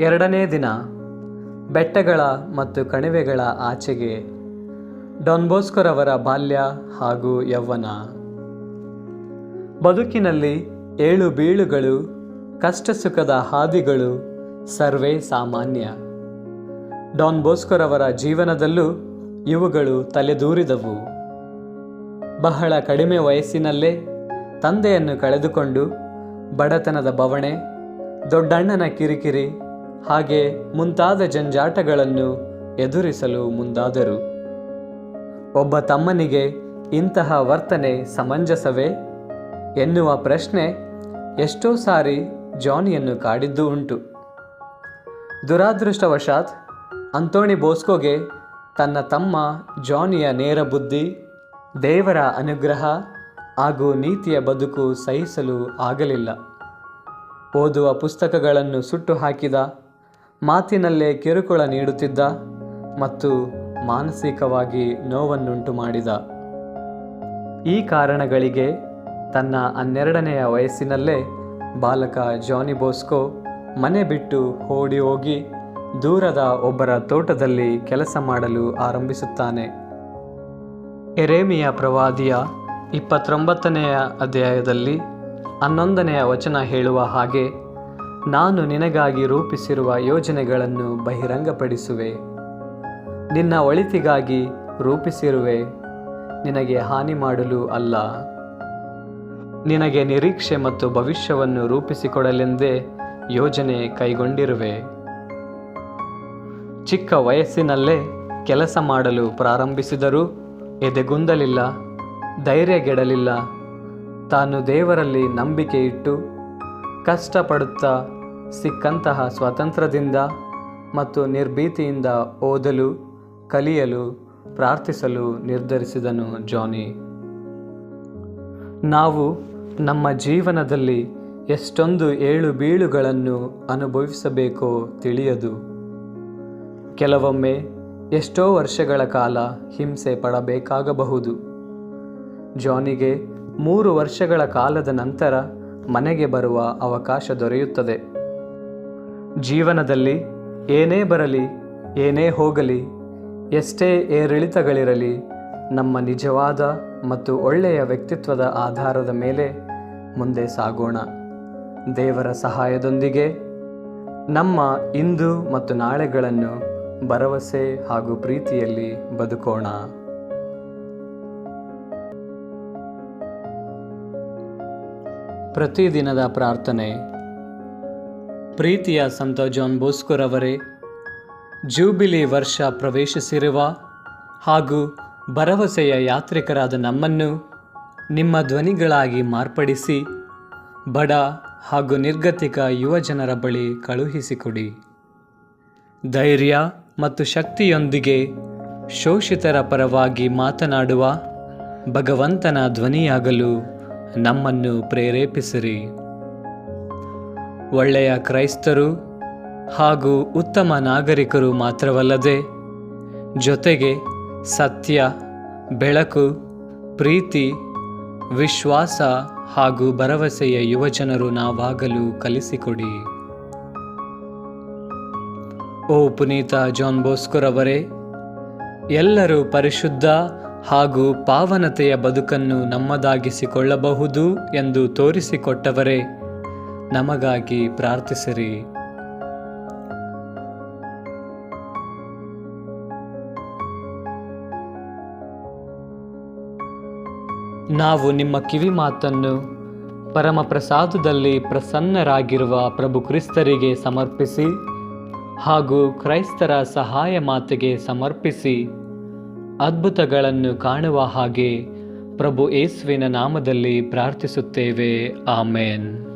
ಎರಡನೇ ದಿನ, ಬೆಟ್ಟಗಳ ಮತ್ತು ಕಣಿವೆಗಳ ಆಚೆಗೆ ಡಾನ್ಬೋಸ್ಕೊರವರ ಬಾಲ್ಯ ಹಾಗೂ ಯೌವನ. ಬದುಕಿನಲ್ಲಿ ಏಳು ಬೀಳುಗಳು ಕಷ್ಟ ಸುಖದ ಹಾದಿಗಳು ಸರ್ವೇ ಸಾಮಾನ್ಯ. ಡಾನ್ ಬೋಸ್ಕರವರ ಜೀವನದಲ್ಲೂ ಇವುಗಳು ತಲೆದೂರಿದವು. ಬಹಳ ಕಡಿಮೆ ವಯಸ್ಸಿನಲ್ಲೇ ತಂದೆಯನ್ನು ಕಳೆದುಕೊಂಡು ಬಡತನದ ಬವಣೆ, ದೊಡ್ಡಣ್ಣನ ಕಿರಿಕಿರಿ ಹಾಗೆ ಮುಂತಾದ ಜಂಜಾಟಗಳನ್ನು ಎದುರಿಸಲು ಮುಂದಾದರು. ಒಬ್ಬ ತಮ್ಮನಿಗೆ, ಇಂತಹ ವರ್ತನೆ ಸಮಂಜಸವೇ? ಎನ್ನುವ ಪ್ರಶ್ನೆ ಎಷ್ಟೋ ಸಾರಿ ಜಾನಿಯನ್ನು ಕಾಡಿದ್ದು ಉಂಟು. ದುರಾದೃಷ್ಟವಶಾತ್ ಅಂತೋಣಿ ಬೋಸ್ಕೋಗೆ ತನ್ನ ತಮ್ಮ ಜಾನಿಯ ನೇರ ಬುದ್ಧಿ, ದೇವರ ಅನುಗ್ರಹ ಹಾಗೂ ನೀತಿಯ ಬದುಕು ಸಹಿಸಲು ಆಗಲಿಲ್ಲ. ಓದುವ ಪುಸ್ತಕಗಳನ್ನು ಸುಟ್ಟು ಹಾಕಿದ ಮಾತಿನಲ್ಲೇ ಕಿರುಕುಳ ನೀಡುತ್ತಿದ್ದ ಮತ್ತು ಮಾನಸಿಕವಾಗಿ ನೋವನ್ನುಂಟು ಮಾಡಿದ. ಈ ಕಾರಣಗಳಿಗೆ ತನ್ನ ಹನ್ನೆರಡನೆಯ ವಯಸ್ಸಿನಲ್ಲೇ ಬಾಲಕ ಜಾನಿ ಬೋಸ್ಕೋ ಮನೆ ಬಿಟ್ಟು ಓಡಿ ಹೋಗಿ ದೂರದ ಒಬ್ಬರ ತೋಟದಲ್ಲಿ ಕೆಲಸ ಮಾಡಲು ಆರಂಭಿಸುತ್ತಾನೆ. ಎರೇಮಿಯ ಪ್ರವಾದಿಯ ಇಪ್ಪತ್ತೊಂಬತ್ತನೆಯ ಅಧ್ಯಾಯದಲ್ಲಿ ಹನ್ನೊಂದನೆಯ ವಚನ ಹೇಳುವ ಹಾಗೆ ನಾನು ನಿನಗಾಗಿ ರೂಪಿಸಿರುವ ಯೋಜನೆಗಳನ್ನು ಬಹಿರಂಗಪಡಿಸುವೆ. ನಿನ್ನ ಒಳಿತಿಗಾಗಿ ರೂಪಿಸಿರುವೆ. ನಿನಗೆ ಹಾನಿ ಮಾಡಲು ಅಲ್ಲ. ನಿನಗೆ ನಿರೀಕ್ಷೆ ಮತ್ತು ಭವಿಷ್ಯವನ್ನು ರೂಪಿಸಿಕೊಡಲೆಂದೇ ಯೋಜನೆ ಕೈಗೊಂಡಿರುವೆ. ಚಿಕ್ಕ ವಯಸ್ಸಿನಲ್ಲೇ ಕೆಲಸ ಮಾಡಲು ಪ್ರಾರಂಭಿಸಿದರೂ ಎದೆಗುಂದಲಿಲ್ಲ, ಧೈರ್ಯಗೆಡಲಿಲ್ಲ. ತಾನು ದೇವರಲ್ಲಿ ನಂಬಿಕೆ ಇಟ್ಟು ಕಷ್ಟಪಡುತ್ತಾ ಸಿಕ್ಕಂತಹ ಸ್ವಾತಂತ್ರ್ಯದಿಂದ ಮತ್ತು ನಿರ್ಭೀತಿಯಿಂದ ಓದಲು, ಕಲಿಯಲು, ಪ್ರಾರ್ಥಿಸಲು ನಿರ್ಧರಿಸಿದನು ಜಾನಿ. ನಾವು ನಮ್ಮ ಜೀವನದಲ್ಲಿ ಎಷ್ಟೊಂದು ಏಳು ಬೀಳುಗಳನ್ನು ಅನುಭವಿಸಬೇಕೋ ತಿಳಿಯದು. ಕೆಲವೊಮ್ಮೆ ಎಷ್ಟೋ ವರ್ಷಗಳ ಕಾಲ ಹಿಂಸೆ ಪಡಬೇಕಾಗಬಹುದು. ಜಾನಿಗೆ ಮೂರು ವರ್ಷಗಳ ಕಾಲದ ನಂತರ ಮನೆಗೆ ಬರುವ ಅವಕಾಶ ದೊರೆಯುತ್ತದೆ. ಜೀವನದಲ್ಲಿ ಏನೇ ಬರಲಿ, ಏನೇ ಹೋಗಲಿ, ಎಷ್ಟೇ ಏರಿಳಿತಗಳಿರಲಿ, ನಮ್ಮ ನಿಜವಾದ ಮತ್ತು ಒಳ್ಳೆಯ ವ್ಯಕ್ತಿತ್ವದ ಆಧಾರದ ಮೇಲೆ ಮುಂದೆ ಸಾಗೋಣ. ದೇವರ ಸಹಾಯದೊಂದಿಗೆ ನಮ್ಮ ಇಂದು ಮತ್ತು ನಾಳೆಗಳನ್ನು ಭರವಸೆ ಹಾಗೂ ಪ್ರೀತಿಯಲ್ಲಿ ಬದುಕೋಣ. ಪ್ರತಿದಿನದ ಪ್ರಾರ್ಥನೆ ಪ್ರೀತಿಯ ಸಂತ ಜಾನ್ ಬೋಸ್ಕುರವರೇ ಜೂಬಿಲಿ ವರ್ಷ ಪ್ರವೇಶಿಸಿರುವ ಹಾಗೂ ಭರವಸೆಯ ಯಾತ್ರಿಕರಾದ ನಮ್ಮನ್ನು ನಿಮ್ಮ ಧ್ವನಿಗಳಾಗಿ ಮಾರ್ಪಡಿಸಿ ಬಡ ಹಾಗೂ ನಿರ್ಗತಿಕ ಯುವಜನರ ಬಳಿ ಕಳುಹಿಸಿಕೊಡಿ. ಧೈರ್ಯ ಮತ್ತು ಶಕ್ತಿಯೊಂದಿಗೆ ಶೋಷಿತರ ಪರವಾಗಿ ಮಾತನಾಡುವ ಭಗವಂತನ ಧ್ವನಿಯಾಗಲು ನಮ್ಮನ್ನು ಪ್ರೇರೇಪಿಸಿರಿ. ಒಳ್ಳೆಯ ಕ್ರೈಸ್ತರು ಹಾಗೂ ಉತ್ತಮ ನಾಗರಿಕರು ಮಾತ್ರವಲ್ಲದೆ ಜೊತೆಗೆ ಸತ್ಯ, ಬೆಳಕು, ಪ್ರೀತಿ, ವಿಶ್ವಾಸ ಹಾಗೂ ಭರವಸೆಯ ಯುವಜನರು ನಾವಾಗಲು ಕಲಿಸಿಕೊಡಿ. ಓ ಪುನೀತ ಜಾನ್ ಬೋಸ್ಕರವರೇ ಎಲ್ಲರೂ ಪರಿಶುದ್ಧ ಹಾಗೂ ಪಾವನತೆಯ ಬದುಕನ್ನು ನಮ್ಮದಾಗಿಸಿಕೊಳ್ಳಬಹುದು ಎಂದು ತೋರಿಸಿಕೊಟ್ಟವರೇ ನಮಗಾಗಿ ಪ್ರಾರ್ಥಿಸಿರಿ. ನಾವು ನಿಮ್ಮ ಕಿವಿ ಮಾತನ್ನು ಪರಮ ಪ್ರಸಾದದಲ್ಲಿ ಪ್ರಸನ್ನರಾಗಿರುವ ಪ್ರಭು ಕ್ರಿಸ್ತರಿಗೆ ಸಮರ್ಪಿಸಿ ಹಾಗೂ ಕ್ರೈಸ್ತರ ಸಹಾಯ ಮಾತೆಗೆ ಸಮರ್ಪಿಸಿ ಅದ್ಭುತಗಳನ್ನು ಕಾಣುವ ಹಾಗೆ ಪ್ರಭು ಯೇಸುವಿನ ನಾಮದಲ್ಲಿ ಪ್ರಾರ್ಥಿಸುತ್ತೇವೆ. ಆಮೇನ್.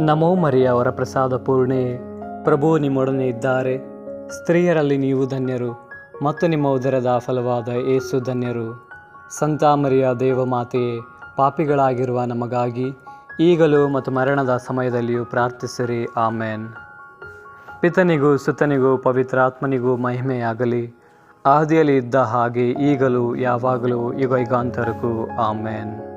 ನಮೋ ಮರಿಯ ವರಪ್ರಸಾದ ಪೂರ್ಣೆ. ಪ್ರಭು ನಿಮ್ಮೊಡನೆ ಇದ್ದಾರೆ. ಸ್ತ್ರೀಯರಲ್ಲಿ ನೀವು ಧನ್ಯರು, ಮತ್ತು ನಿಮ್ಮ ಉದರದ ಫಲವಾದ ಏಸು ಧನ್ಯರು. ಸಂತ ಮರಿಯ ದೇವಮಾತೆಯೇ ಪಾಪಿಗಳಾಗಿರುವ ನಮಗಾಗಿ ಈಗಲೂ ಮತ್ತು ಮರಣದ ಸಮಯದಲ್ಲಿಯೂ ಪ್ರಾರ್ಥಿಸಿರಿ, ಆಮೇನ್. ಪಿತನಿಗೂ ಸುತನಿಗೂ ಪವಿತ್ರಾತ್ಮನಿಗೂ ಮಹಿಮೆಯಾಗಲಿ. ಆದಿಯಲ್ಲಿ ಇದ್ದ ಹಾಗೆ ಈಗಲೂ, ಯಾವಾಗಲೂ ಯುಗ ಯುಗಾಂತರಕ್ಕೂ ಆಮೇನ್.